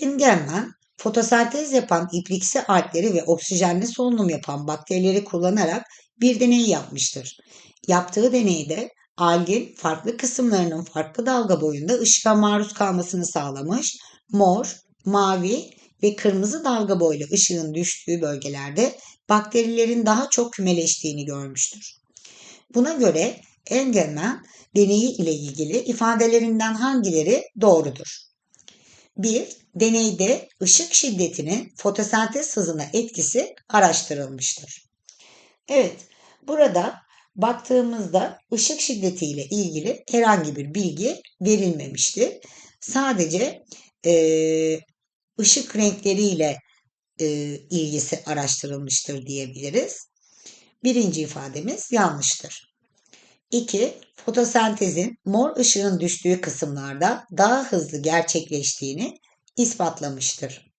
Engelman, fotosentez yapan ipliksi algleri ve oksijenli solunum yapan bakterileri kullanarak bir deney yapmıştır. Yaptığı deneyde algin farklı kısımlarının farklı dalga boyunda ışığa maruz kalmasını sağlamış, mor, mavi ve kırmızı dalga boylu ışığın düştüğü bölgelerde bakterilerin daha çok kümeleştiğini görmüştür. Buna göre Engelman deneyi ile ilgili ifadelerinden hangileri doğrudur? 1. Deneyde ışık şiddetinin fotosentez hızına etkisi araştırılmıştır. Evet, burada baktığımızda ışık şiddeti ile ilgili herhangi bir bilgi verilmemişti. Sadece e, ışık renkleriyle e, ilgisi araştırılmıştır diyebiliriz. Birinci ifademiz yanlıştır. 2. Fotosentezin mor ışığın düştüğü kısımlarda daha hızlı gerçekleştiğini ispatlamıştır.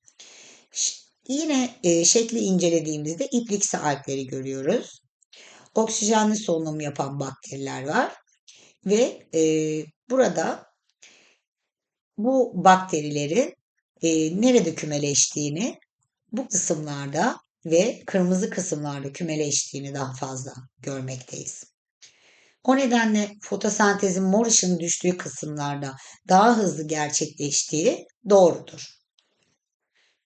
Yine e, şekli incelediğimizde ipliksi algleri görüyoruz. Oksijenli solunum yapan bakteriler var ve e, burada bu bakterilerin e, nerede kümeleştiğini bu kısımlarda ve kırmızı kısımlarda kümeleştiğini daha fazla görmekteyiz. O nedenle fotosentezin mor ışığın düştüğü kısımlarda daha hızlı gerçekleştiği doğrudur.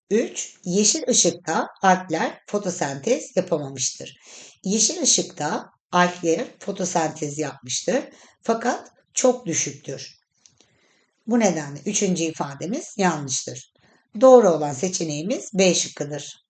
3. Yeşil ışıkta algler fotosentez yapamamıştır. Yeşil ışıkta algler fotosentez yapmıştır fakat çok düşüktür. Bu nedenle üçüncü ifademiz yanlıştır. Doğru olan seçeneğimiz B şıkkıdır.